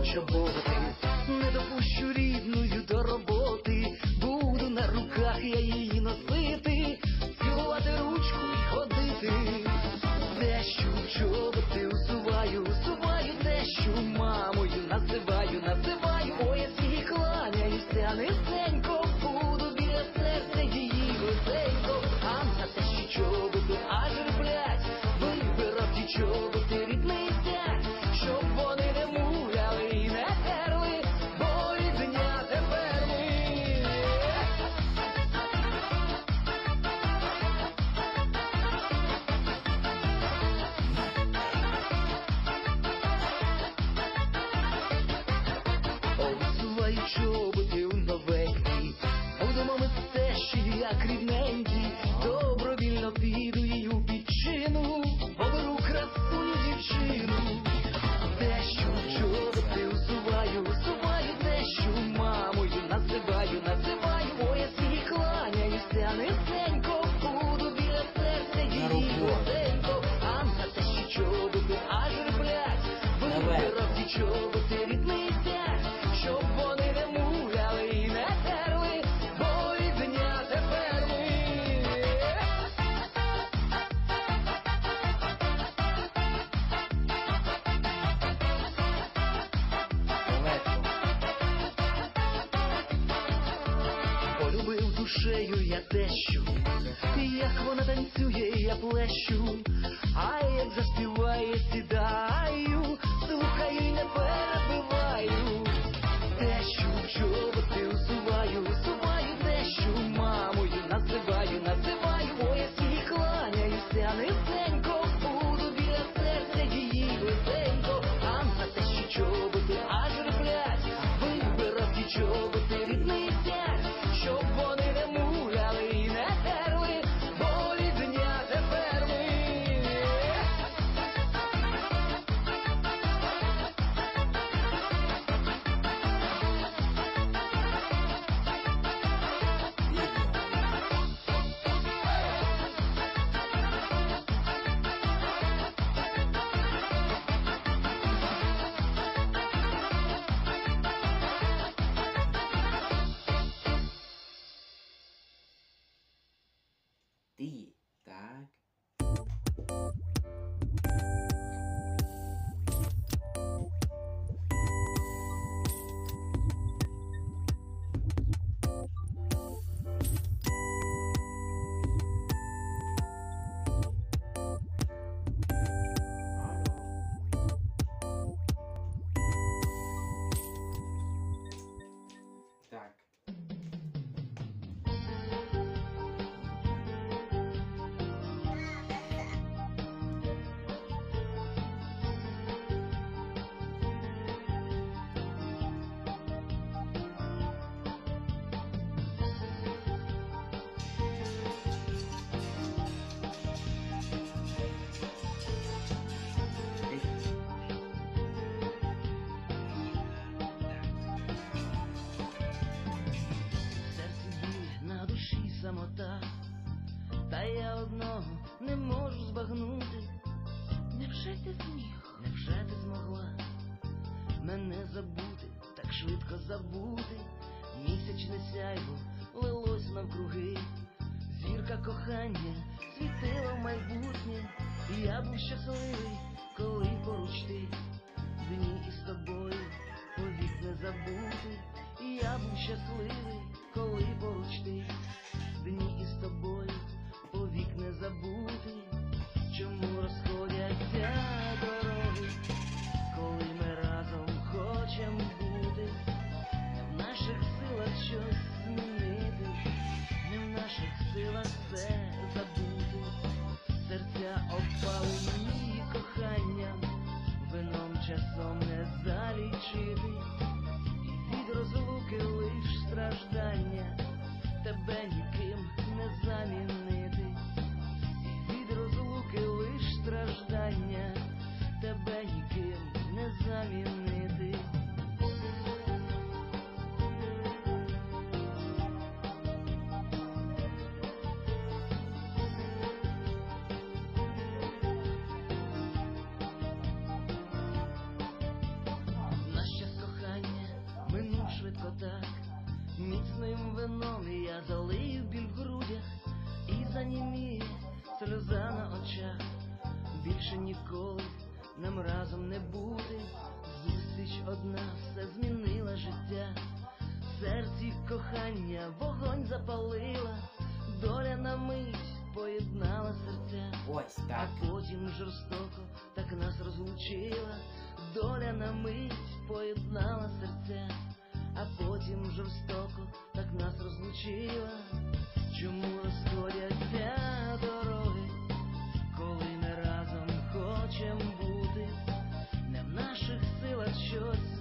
чоботи, не допущу рідною до роботи, буду на руках я її носити, цілувати ручку і ходити. Те, що чоботи усуваю, усуваю те, що мамою називаю, називаю, ой, я всі кланяюся, низенько, буду біля серця її близенько, а на те, що чоботи аж реплять, вибирав ті чоботи рідний я тещу, як вона танцює, я плещу, а як заспіває, сідаю, одного не можу збагнути. Невже ти зміг? Невже ти змогла мене забути, так швидко забути? Місячне сяйво лилось навкруги, зірка кохання світила в майбутнє, і я був щасливий, коли поруч ти, дні із тобою повік не забути. І я був щасливий, коли поруч ти, не залічити, від розлуки лиш страждання, тебе ніким не замінити, від розлуки лиш страждання. вином я залию біль в грудях і заніміє сльоза на очах. Більше ніколи нам разом не бути. Зустріч одна все змінила життя, в серці кохання, вогонь запалила, доля на мить поєднала серця. Ось так. А потім жорстоко так нас розлучила, доля на мить поєднала серця. А потім жорстоко нас розлучила, чому розходяться дороги, коли ми разом хочемо бути, не в наших силах щось.